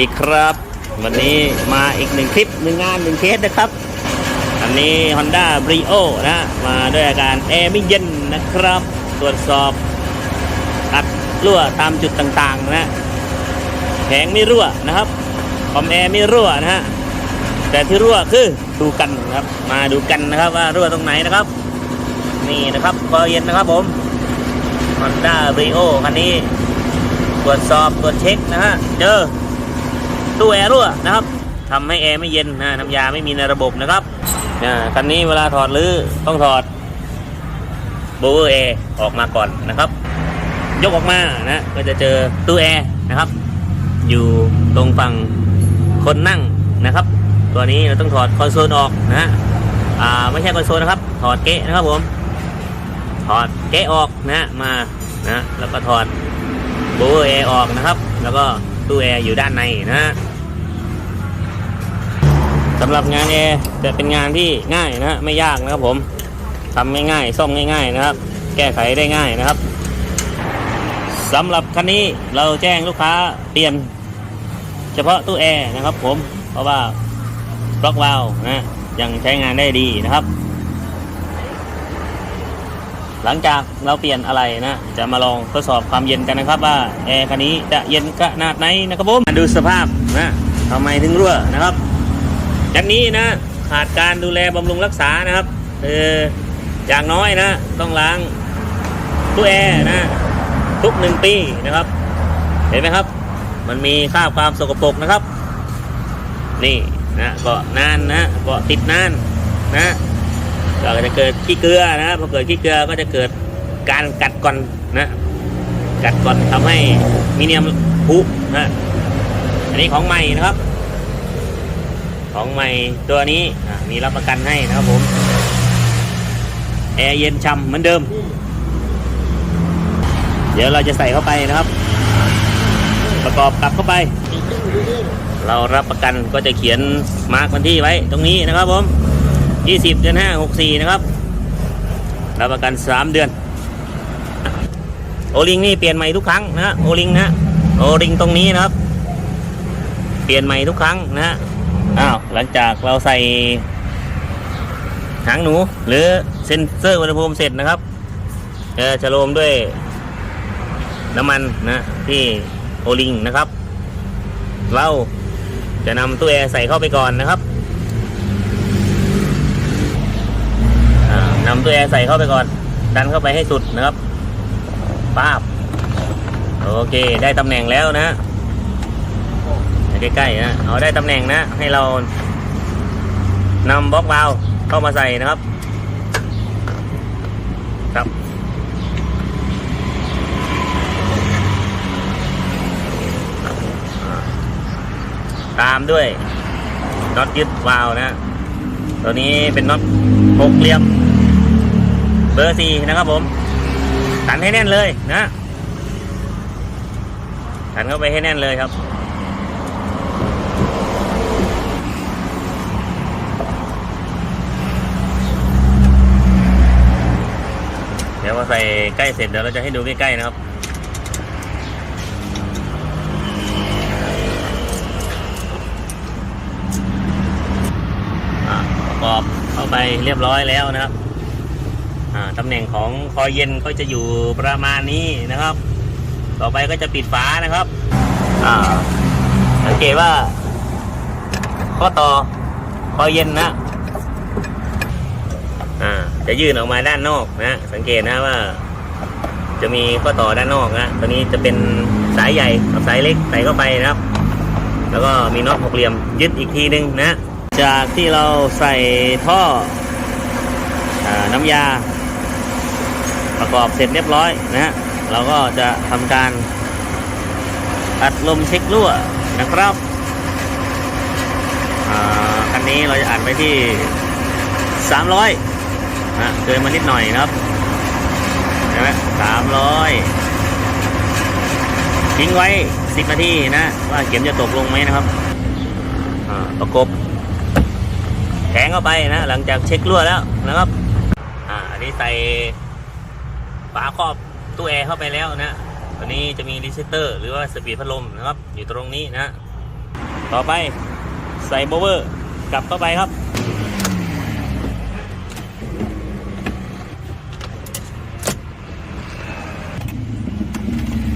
ดีครับ วันนี้มาอีกหนึ่งคลิปหนึ่งงานหนึ่งเคสนะครับ อันนี้ Honda Brio นะมาด้วยอาการแอร์ไม่เย็นนะครับ ตรวจสอบอัดรั่วตามจุดต่างๆนะแผงไม่รั่วนะครับคอมแอร์ไม่รั่วนะฮะแต่ที่รั่วคือดูกันครับ มาดูกันนะครับว่ารั่วตรงไหนนะครับ นี่นะครับคอเย็นนะครับผม Honda Brio คันนี้ ตรวจสอบตรวจเช็คนะฮะเจอ ตู้แอร์รั่วนะครับทำให้แอร์ไม่เย็นนะน้ำยาไม่มีในระบบนะครับนะคันนี้เวลาถอดหรือต้องถอดโบเวอร์แอร์ออกมาก่อนนะครับ ยกออกมานะก็จะเจอตู้แอร์นะครับ อยู่ตรงฝั่งคนนั่งนะครับ ตัวนี้เราต้องถอดคอนโซลออกนะฮะอ่าไม่ใช่คอนโซลนะครับ ถอดเกะนะครับผม ถอดเกะออกนะฮะมานะแล้วก็ถอดโบเวอร์แอร์ออกนะครับ แล้วก็ ตู้แอร์อยู่ด้านในนะฮะสำหรับงานแอร์จะเป็นงานที่ง่ายนะฮะไม่ยากนะครับผมทำง่ายๆซ่อมง่าย ๆนะครับ แก้ไขได้ง่ายนะครับสำหรับคันนี้เราแจ้งลูกค้าเปลี่ยน เฉพาะตู้แอร์นะครับผมเพราะว่าบล็อกวาล์วนะยังใช้งานได้ดีนะครับ หลังจากเราเปลี่ยนอะไรนะ จะมาลองทดสอบความเย็นกันนะครับว่าแอร์คันนี้จะเย็นขนาดไหนนะครับผมมาดูสภาพนะทำไมถึงรั่วนะครับดังนี้นะขาดการดูแลบำรุงรักษานะครับเอออย่างน้อยนะ ต้องล้างตู้แอร์นะ ทุกหนึ่งปีนะครับ เห็นไหมครับ มันมีคราความสกปรกนะครับ นี่นะเกาะนานนะเกาะติดนานนะ ก็จะเกิดขี้เกลือนะพอเกิดขี้เกลือก็จะเกิดการกัดก่อนนะกัดก่อนทำให้มีเนียมพุนะอันนี้ของใหม่นะครับ ของใหม่ตัวนี้มีรับประกันให้นะครับผมแอร์เย็นช่ำเหมือนเดิม เดี๋ยวเราจะใส่เข้าไปนะครับ ประกอบกลับเข้าไป เรารับประกันก็จะเขียนมาร์กวันที่ไว้ตรงนี้นะครับผม 20 เดือน 5 64 นะครับ รับประกัน 3 เดือน โอลิงนี่เปลี่ยนใหม่ทุกครั้งนะโอลิงนะโอลิงตรงนี้นะครับ เปลี่ยนใหม่ทุกครั้งนะฮะอ้าวหลังจากเราใส่หางหนู หรือเซ็นเซอร์อุณหภูมิเสร็จนะครับเออจะโลมด้วยน้ำมันนะที่โอลิงนะครับ เราจะนำตู้แอร์ใส่เข้าไปก่อนนะครับ อ่านำตัวแอร์ใส่เข้าไปก่อน ดันเข้าไปให้สุดนะครับป้าบโอเค ได้ตำแหน่งแล้วนะใกล้ๆนะเอาได้ตำแหน่งนะ ให้เรานำบล็อกวาล์วเข้ามาใส่นะครับ ครับตามด้วยน็อตยึดวาล์วนะ ตัวนี้เป็นน็อตหกเหลี่ยม เบอร์สี่นะครับผมตันให้แน่นเลยนะตันเข้าไปให้แน่นเลยครับเดี๋ยวพอใส่ใกล้เสร็จเดี๋ยวเราจะให้ดูใกล้ๆนะครับอะประกอบเข้าไปเรียบร้อยแล้วนะครับ ตำแหน่งของคอยเย็นก็จะอยู่ประมาณนี้นะครับ ต่อไปก็จะปิดฝานะครับสังเกตว่า ข้อต่อคอยเย็นนะจะยื่นออกมาด้านนอกนะ สังเกตนะว่า จะมีข้อต่อด้านนอกนะตัวนี้จะเป็นสายใหญ่กับสายเล็กใส่เข้าไปนะครับ แล้วก็มีน็อตหกเหลี่ยมยึดอีกทีนึงนะ จากที่เราใส่ท่ออน้ำยา ประกอบเสร็จเรียบร้อยนะฮะเราก็จะทำการอัดลมเช็ครั่วนะครับอ่าคันนี้เราจะอัดไปที่ 300นะเกินมานิดหน่อยนะครับเห็นไหมสามร้อยทิ้งไว้ 10 นาทีนะ ว่าเข็มจะตกลงไหมนะครับอ่าประกบแทงเข้าไปนะ หลังจากเช็ครั่วแล้วนะครับ อ่าอันนี้ใส่ ฝาครอบตู้แอร์เข้าไปแล้วนะตัวนี้จะมีรีเซตเตอร์หรือว่าสปีดพัดลมนะครับ อยู่ตรงนี้นะ ต่อไปใส่โบเวอร์กลับเข้าไปครับ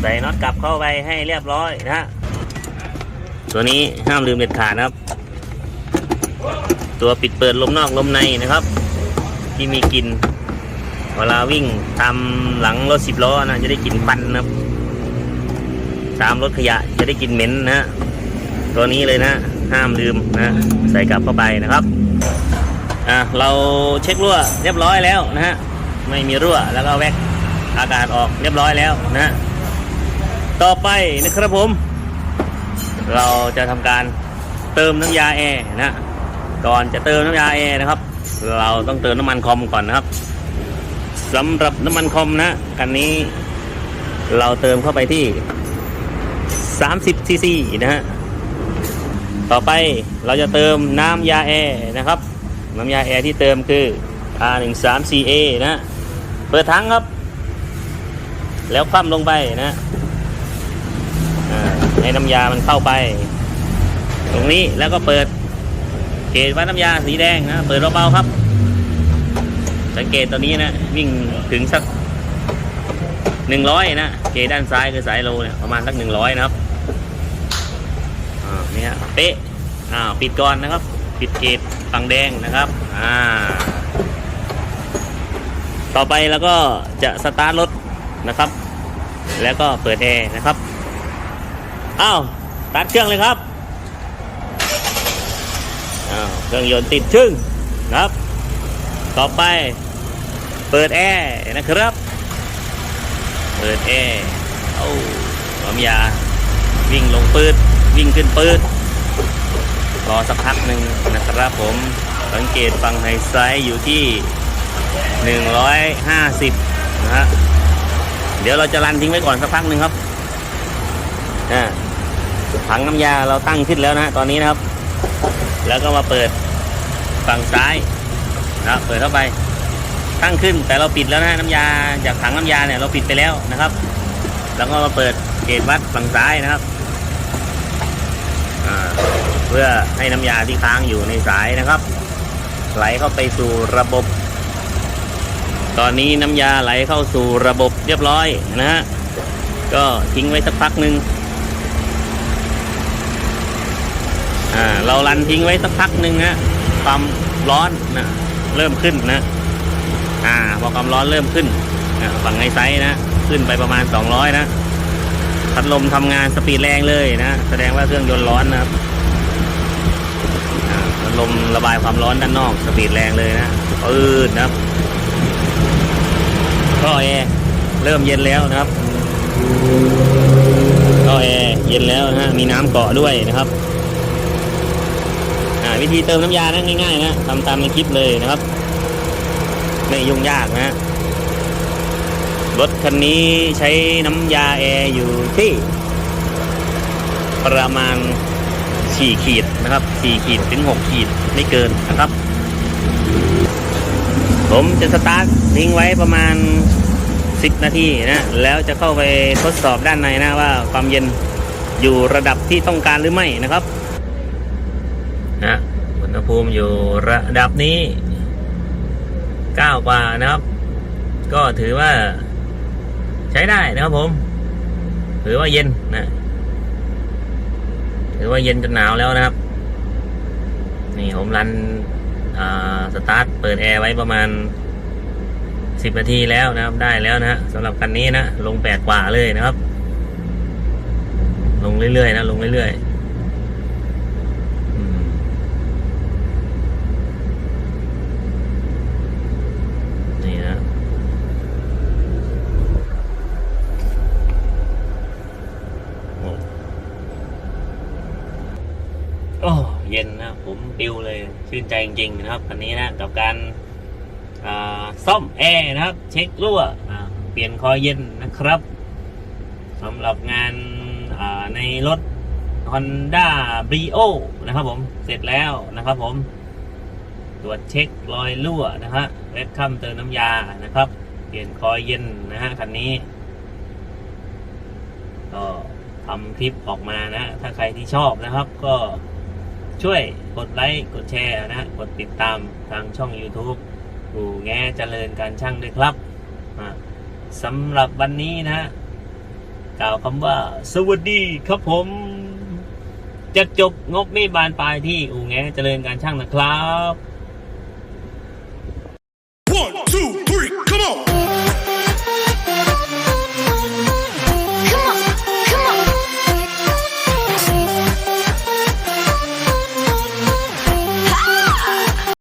ใส่น็อตกลับเข้าไปให้เรียบร้อยนะฮะตัวนี้ห้ามลืมเด็ดขาดนะครับ ตัวปิดเปิดลมนอกลมในนะครับ ที่มีกลิ่น เวลาวิ่งตามหลังรถสิบล้อนะจะได้กลิ่นควันนะครับ ตามรถขยะจะได้กลิ่นเหม็นนะตัวนี้เลยนะห้ามลืมนะใส่กลับเข้าไปนะครับอะเราเช็ครั่วเรียบร้อยแล้วนะฮะไม่มีรั่วแล้วก็แวกอากาศออกเรียบร้อยแล้วนะฮะต่อไปนะครับผม เราจะทำการเติมน้ำยาแอร์นะก่อนจะเติมน้ำยาแอร์นะครับ เราต้องเติมน้ำมันคอมก่อนนะครับ สำหรับน้ำมันคอมนะคันนี้เราเติมเข้าไปที่ 30ซีซีนะฮะ ต่อไปเราจะเติมน้ำยาแอร์นะครับ น้ำยาแอร์ที่เติมคือ R13CA นะเปิดถังครับ แล้วคว่ำลงไปนะให้น้ำยามันเข้าไป ตรงนี้แล้วก็เปิดเกจวัดน้ำยาสีแดงนะ เปิดเบาๆครับ สังเกตตัวนี้นะวิ่งถึงสักหนึ่งร้อยนะเกด้านซ้ายคือสายโลเนี่ยประมาณสักหนึ่งร้อยนะครับอ่าเนี่ยเป๊ะอ่าปิดก่อนนะครับ ปิดเกจฝั่งแดงนะครับอ่าต่อไปแล้วก็จะสตาร์ทรถนะครับ แล้วก็เปิดแอร์นะครับอ้าวตัดเครื่องเลยครับอ้าวเครื่องยนต์ติดชึ่งนะครับ ต่อไป เปิดแอร์นะครับ เปิดแอร์เอาน้ำยา วิ่งลงปืดวิ่งขึ้นปืดรอสักพักหนึ่งนะครับผม สังเกตฟังไฮไซด์อยู่ที่ 150 นะฮะ เดี๋ยวเราจะรันทิ้งไว้ก่อนสักพักหนึ่งครับ อ่า ถังน้ำยาเราตั้งขึ้นแล้วนะตอนนี้นะครับ แล้วก็มาเปิดฝั่งซ้ายนะเปิดเข้าไป ตั้งขึ้นแต่เราปิดแล้วนะน้ำยาจากถังน้ำยาเนี่ยเราปิดไปแล้วนะครับ แล้วก็มาเปิดเกจวัดฝั่งซ้ายนะครับเพื่อให้น้ำยาที่ค้างอยู่ในสายนะครับ ไหลเข้าไปสู่ระบบ ตอนนี้น้ำยาไหลเข้าสู่ระบบเรียบร้อยนะฮะก็ทิ้งไว้สักพักหนึ่งอ่าเรารันทิ้งไว้สักพักหนึ่งนะความร้อนนะเริ่มขึ้นนะ อ่าพอความร้อนเริ่มขึ้นฝั่งไอไซส์นะ ขึ้นไปประมาณ 200 นะ พัดลมทำงานสปีดแรงเลยนะ แสดงว่าเครื่องยนต์ร้อนนะครับพัดลมระบายความร้อนด้านนอกสปีดแรงเลยนะปืดนะครับก็แอร์เริ่มเย็นแล้วนะครับก็แอร์เย็นแล้วนะฮะมีน้ำเกาะด้วยนะครับวิธีเติมน้ำยานะง่ายๆนะทำตามในคลิปเลยนะครับ ไม่ยุ่งยากนะฮะรถคันนี้ใช้น้ำยาแอร์อยู่ที่ ประมาณ 4 ขีดนะครับ 4 ขีดถึง 6 ขีดไม่เกินนะครับ ผมจะสตาร์ททิ้งไว้ประมาณ 10 นาทีนะ แล้วจะเข้าไปทดสอบด้านในนะว่าความเย็นอยู่ระดับที่ต้องการหรือไม่นะครับนะอุณหภูมิอยู่ระดับนี้ 9กว่านะครับ ก็ถือว่า ใช้ได้นะครับผม ถือว่าเย็นนะถือว่าเย็นจนหนาวแล้วนะครับ นี่ผมรันสตาร์ทเปิดแอร์ไว้ประมาณ10นาทีแล้วนะครับ ได้แล้วนะฮะสำหรับคันนี้นะ ลงแปดกว่าเลยนะครับ ลงเรื่อยๆนะ ลงเรื่อยๆอืมนี่นะโอ้โอ้เย็นนะ ผมปิวเลยชื่น ใจจริงๆนะครับคันนี้นะกับการซ่อมแอร์นะครับ เช็ครั่วเปลี่ยนคอยเย็นนะครับสำหรับงานในรถ Honda Brio นะครับผมเสร็จแล้วนะครับผม ตรวจเช็ครอยรั่วนะฮะเวทคัมเติมน้ำยานะครับ เปลี่ยนคอยเย็นนะฮะคันนี้ก็ททำคลิปออกมานะ ถ้าใครที่ชอบนะครับ ก็ ช่วยกดไลค์กดแชร์นะกดติดตามทางช่อง YouTube กูแง่เจริญการช่างด้วยครับสำหรับวันนี้นะ กล่าวคำว่า สวัสดีครับผม จะจบงบไม่บานปลายที่อู่แงเจริญการช่างนะครับ One, two, three, come on!